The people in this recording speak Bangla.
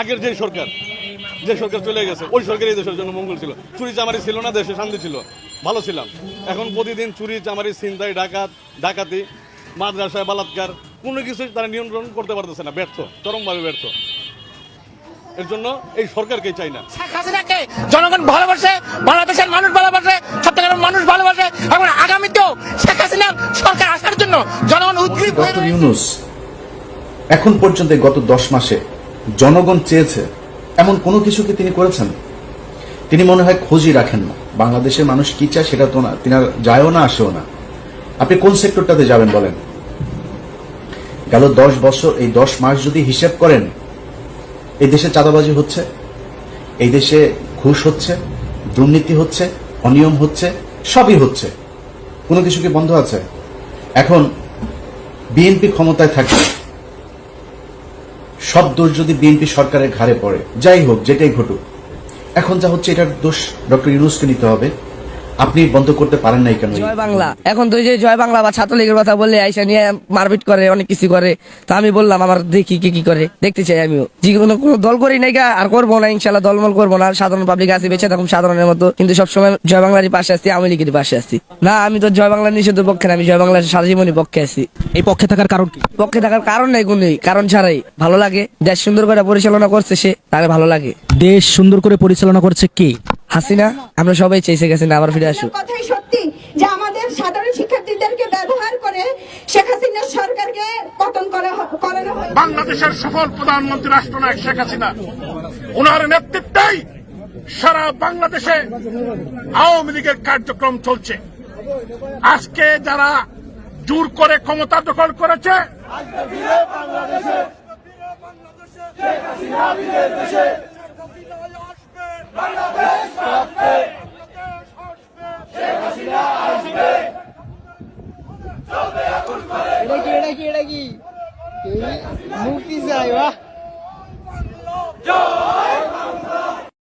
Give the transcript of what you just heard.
আগের যে সরকার যে সরকার চলে গেছে ওই সরকার এই দেশের জন্য মঙ্গল ছিল। চুরি চামারি ছিল না দেশে শান্তি ছিল ভালো ছিলাম। এখন প্রতিদিন চুরি চামারি ছিনতাই ডাকাত ডাকাতি মাদ্রাসায় বালাৎকার কোনো কিছু তারা নিয়ন্ত্রণ করতে পারতেছে না ব্যর্থ চরমভাবে ব্যর্থ। এর জন্য এই সরকারকে চাই না। শেখ হাসিনাকে জনগণ ভালোবাসে বাংলাদেশের মানুষ ভালোবাসে চট্টগ্রামের মানুষ ভালোবাসে এবং আগামীতেও শেখ হাসিনার সরকার আসার জন্য জনগণ উদ্গ্রীব এখন পর্যন্ত গত দশ মাসে জনগণ চেয়েছে এমন কোনো কিছু কি তিনি করেছেন? তিনি মনে হয় খোঁজই রাখেন না। বাংলাদেশের মানুষ কি চায় সেটা তো না। তিনি যায়ও না, আসেও না। আপনি কোন সেক্টরটাতে যাবেন বলেন? গেল দশ বছর, এই দশ মাস যদি হিসেব করেন, এই দেশে চাঁদাবাজি হচ্ছে, এই দেশে ঘুষ হচ্ছে, দুর্নীতি হচ্ছে, অনিয়ম হচ্ছে, সবই হচ্ছে। কোনো কিছু কি বন্ধ আছে? এখন বিএনপি ক্ষমতায় থাকে সব দোষ যদি বিএনপি সরকারের ঘাড়ে পড়ে, যাই হোক, যেটাই ঘটুক। এখন যা হচ্ছে, এটার দোষ ডক্টর ইউনুসকে নিতে হবে। আপনি বন্ধ করতে পারেন নাই কেন? জয় বাংলা। এখন তো যে জয় বাংলা বা ছাত্রলীগের কথা বললে আইসা নিয়ে মারপিট করে অনেক কিছু করে। তা আমি বললাম আমার দেখি কি কি করে। দেখতে চাই আমিও। যে কোনো কোনো দল করি নাই আর করব না ইনশাল্লাহ দলমল করব না। সাধারণ পাবলিক আছে বেঁচে থাকুন সাধারণের মতো। কিন্তু সবসময় জয় বাংলারই পাশে আসছি আওয়ামী লীগের পাশে আসছি। না আমি তো জয় বাংলা নিষেধের পক্ষে না আমি জয় বাংলার সারা জীবনই পক্ষে আছি। এই পক্ষে থাকার কারণ কি? পক্ষে থাকার কারণ নাই কোন কারণ ছাড়াই। ভালো লাগে। দেশ সুন্দর করে পরিচালনা করছে সে তার ভালো লাগে। দেশ সুন্দর করে পরিচালনা করছে কে? হাসিনা আমরা সবাই চেয়েছে গেছি না আবার ফিরে আসুক। কথাই সত্যি যে আমাদের সাধারণ শিক্ষার্থীদেরকে ব্যবহার করে শেখ হাসিনার সরকারকে পতন করা করানো হয় বাংলাদেশের সফল প্রধানমন্ত্রী রাষ্ট্রনায়ক শেখ হাসিনা ওনার নেতৃত্বেই সারা বাংলাদেশে আওয়ামী লীগের কার্যক্রম চলছে। আজকে যারা জোর করে ক্ষমতা দখল করেছে জয়